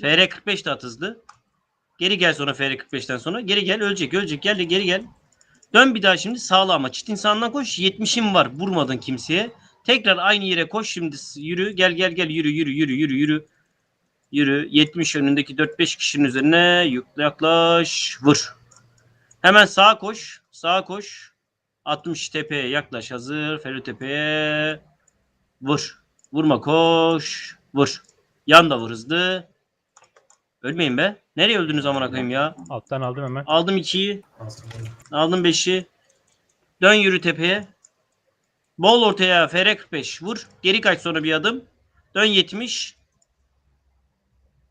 FR 45 de at hızlı. Geri gel sonra FR 45'ten sonra. Geri gel ölecek ölecek. Gel de geri gel. Dön bir daha şimdi sağla ama. Çitin sağından koş. 70'im var. Vurmadın kimseye. Tekrar aynı yere koş şimdi. Yürü. Gel gel gel. Yürü yürü yürü yürü yürü. Yürü. 70 önündeki 4-5 kişinin üzerine yaklaş. Vur. Hemen sağa koş. Sağa koş. 60 tepeye yaklaş. Hazır. Ferro tepeye. Vur. Vurma koş. Vur. Yan da vur hızlı. Ölmeyin be. Nereye öldünüz amına koyayım ya? Alttan aldım hemen. Aldım 2'yi. Aldım 5'i. Dön yürü tepeye. Bol ortaya FR 45. Vur. Geri kaç sonra bir adım. Dön 70.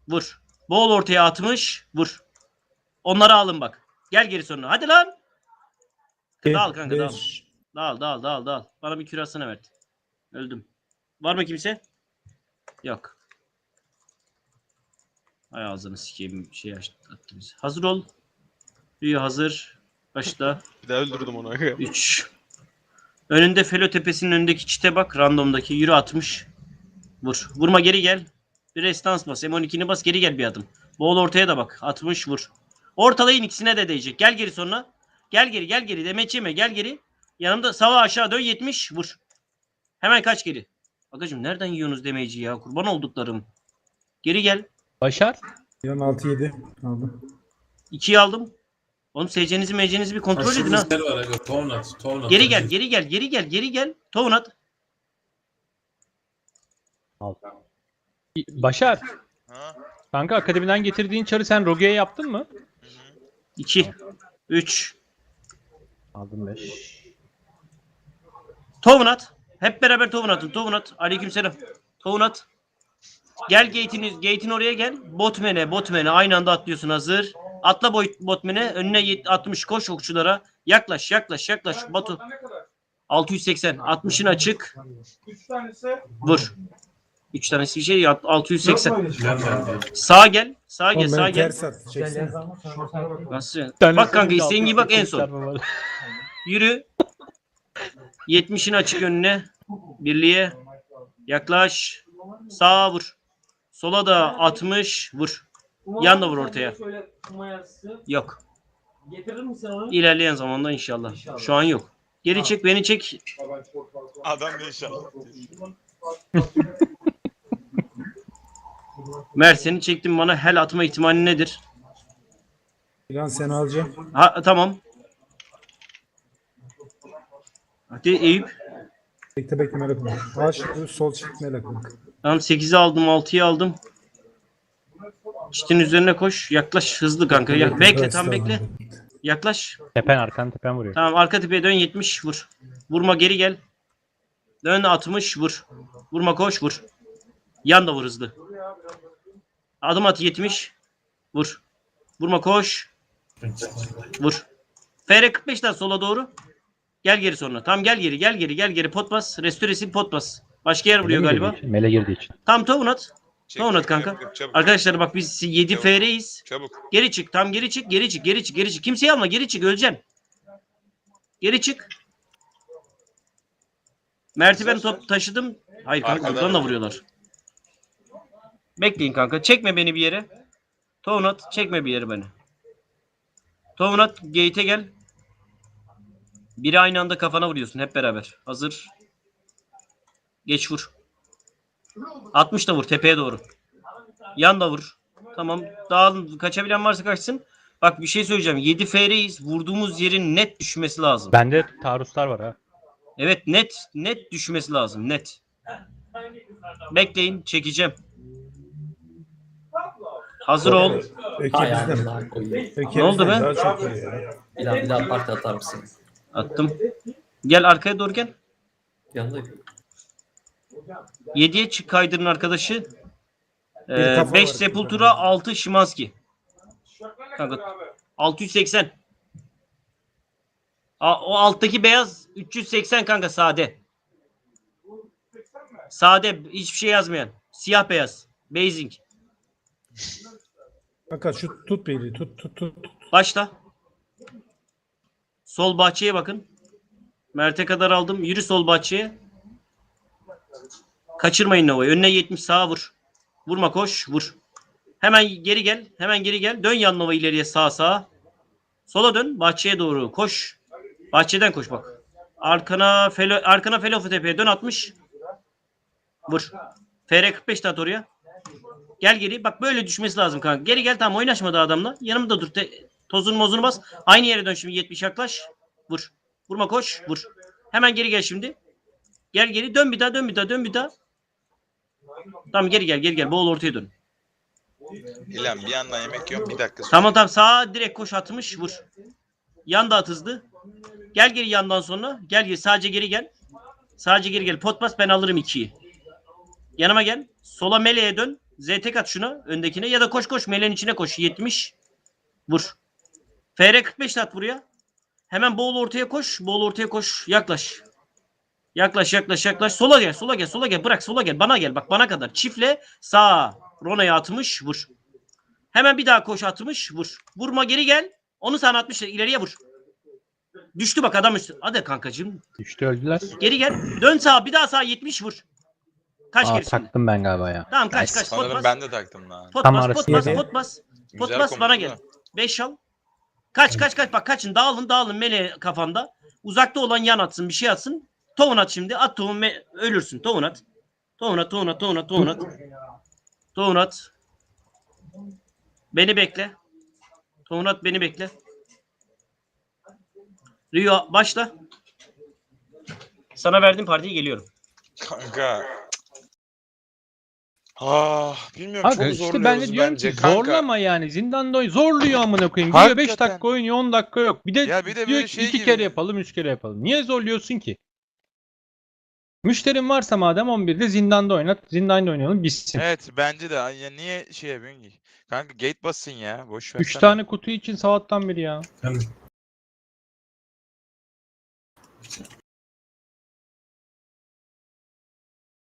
Vur. Bol ortaya 60. Vur. Onları alın bak. Gel geri sonra. Hadi lan. Dağıl kanka dağıl. Beş. Dağıl dağıl dağıl dağıl. Bana bir kürasını ver. Öldüm. Var mı kimse? Yok. Ay ağzını sikeyim şey attı bizi. Hazır ol. Büyü hazır. Başla. Bir daha öldürdüm onu. 3. Önünde Felo tepesinin önündeki çite bak. Randomdaki. Yürü 60. Vur. Vurma geri gel. Bir restans bas. M12'ni bas geri gel bir adım. Bol ortaya da bak. 60 vur. Ortalayın ikisine de değecek. Gel geri sonra. Gel geri gel geri. Demeç yeme gel geri. Yanımda sağa aşağı dön 70 vur. Hemen kaç geri. Agacım nereden yiyorsunuz demeci ya? Kurban olduklarım. Geri gel. Başar. Yan 6 7 aldım. 2'yi aldım. Oğlum SC'nizi mecenizi bir kontrol edin ha. Aşırı var aga. Tonat. Tonat. Geri gel, geri gel, geri gel, geri gel. Tovun at. Başar. Ha? Kanka akademiden getirdiğin çarı sen Roge'ye yaptın mı? 2, 3. Aldım 5. Tovun at. Hep beraber tovun atın. Tovun at. Aleykümselam. Tovun at. Gel gate'iniz, gate'in oraya gel. Botmen'e, botmen'e aynı anda atlıyorsun hazır. Atla boy, botmen'e. Önüne yet- 60 koş okçulara. Yaklaş, yaklaş, yaklaş. Batu. 680. 60'ın açık. Vur. 3 tanesi bir şey ya, 680. Sağa gel. Sağa gel, sağa gel. Nasıl? Bak kanka istediğin gibi bak en son. Yürü. 70'in açık önüne. Birliğe. Yaklaş. Sağa vur. Sola da 60 vur. Yan da vur ortaya. Yok. Getirir misin onu? İlerleyen zamanda inşallah. Şu an yok. Geri çek beni çek. Adam da inşallah. Mer seni çektim bana hel atma ihtimali nedir? Yan seni alacağım. Ha tamam. Hadi Eyüp. Bekle bekle melek onu. Aç sol çift melek onu. Tamam 8'i aldım 6'yı aldım. Çitin üzerine koş. Yaklaş hızlı kanka. Ya, bekle tam bekle. Yaklaş. Tepen arkan tepen vuruyor. Tamam arka tepeye dön 70 vur. Vurma geri gel. Dön 60 vur. Vurma koş vur. Yan da vur hızlı. Adım at 70. Vur. Vurma koş. Vur. FR 45'ten sola doğru. Gel geri sonra. Tam gel geri gel geri gel geri pot bas. Restore pot bas. Başka yer vuruyor galiba. için, Mele girdiği için. Tam tavun at. Tamam, çek, kanka. Çabuk, çabuk, Arkadaşlar bak biz 7 Çabuk. FR'yiz. çabuk. Geri çık. Tam geri çık. Geri çık. Geri çık. Geri çık. Kimseyi alma. Geri çık. Öleceksin. Geri çık. Mert'i ben top taşıdım. Hayır kanka Arkadan. buradan da vuruyorlar. Bekleyin kanka. Çekme beni bir yere. Tovnat çekme bir yere beni. Tovnat gate'e gel. Biri aynı anda kafana vuruyorsun hep beraber. Hazır. Geç vur. 60 da vur tepeye doğru. Yan da vur. Tamam. Dağılın. Kaçabilen varsa kaçsın. Bak bir şey söyleyeceğim. 7 FR'yiz. Vurduğumuz yerin net düşmesi lazım. Bende taarruzlar var ha. Evet net net düşmesi lazım. Net. Bekleyin. Çekeceğim. Hazır ol. Hay. Allah koyayım. Ne oldu be? Daha çok iyi ya. Bir daha bir daha parti atar mısın? Attım. Gel arkaya doğru gel. Yanında 7'ye çık kaydırın arkadaşı. Kafa 5 var. Sepultura 6 Şimanski. Kanka 680. A- o alttaki beyaz 380 kanka sade. Sade hiçbir şey yazmayan. Siyah beyaz. Basing. Kanka şu tut beni tut tut tut. Başla. Sol bahçeye bakın. Mert'e kadar aldım. Yürü sol bahçeye. Kaçırmayın Nova'yı. Önüne 70 sağa vur. Vurma koş. Vur. Hemen geri gel. Hemen geri gel. Dön Yannova ileriye sağa sağa. Sola dön. Bahçeye doğru koş. Bahçeden koş bak. Arkana Felo, arkana Felofu Tepe'ye dön 60. Vur. FR 45 de at oraya. Gel geri. Bak böyle düşmesi lazım kanka. Geri gel tamam oynaşma da adamla. Yanımda dur. Te, tozunu mozunu bas. Aynı yere dön şimdi 70 yaklaş. Vur. Vurma koş. Vur. Hemen geri gel şimdi. Gel geri. Dön bir daha dön bir daha dön bir daha. Tamam geri gel geri gel. Bol ortaya dön. İlan bir yandan yemek yiyorum bir dakika sonra. Tamam tamam sağa direkt koş atmış vur. Yan da at hızlı. Gel geri yandan sonra. Gel geri sadece geri gel. Sadece geri gel. Pot bas ben alırım 2'yi. Yanıma gel. Sola meleğe dön. Z tek at şuna öndekine ya da koş koş meleğin içine koş. 70. Vur. FR 45 de at buraya. Hemen bol ortaya koş. Bol ortaya koş. Yaklaş. Yaklaş yaklaş yaklaş. Sola gel sola gel sola gel. Bırak sola gel. Bana gel. Bak bana kadar. Çifle sağa. Rona'ya atmış. Vur. Hemen bir daha koş atmış. Vur. Vurma geri gel. Onu sana atmış. ileriye vur. Düştü bak adam üstü. Hadi kankacığım. Düştü öldüler. Geri gel. Dön sağa. Bir daha sağa 70 vur. Kaç Aa gerisinde. taktım ben galiba ya. Tamam kaç kaç. Pot Sanırım bas. ben de taktım lan. Pot Tam bas. Pot bas. Pot bas. Pot Güzel bas bana gel. da. 5 al. Kaç kaç kaç bak kaçın dağılın dağılın mele kafanda. Uzakta olan yan atsın bir şey atsın. Tohum at şimdi. At tohum me- ölürsün. Tohum at. Tohum at tohum at tohum at tohum at. Tohum at. Beni bekle. Tohum at beni bekle. Rio başla. Sana verdiğim partiye geliyorum. Kanka. Ah bilmiyorum Abi çok işte zorluyoruz ben de diyorum bence ki zorlama yani zindanda zorluyor amına koyayım. Gidiyor 5 Hakikaten. dakika oynuyor 10 dakika yok. Bir de, Ya bir de diyor böyle ki şey 2 gibi. kere yapalım 3 kere yapalım. Niye zorluyorsun ki? Müşterin varsa madem 11'de zindanda oynat. Zindanda oynayalım bitsin. Evet bence de. Ya niye şey yapıyorsun ki? Kanka gate basın ya. Boş ver. 3 tane kutu için sabahtan beri ya.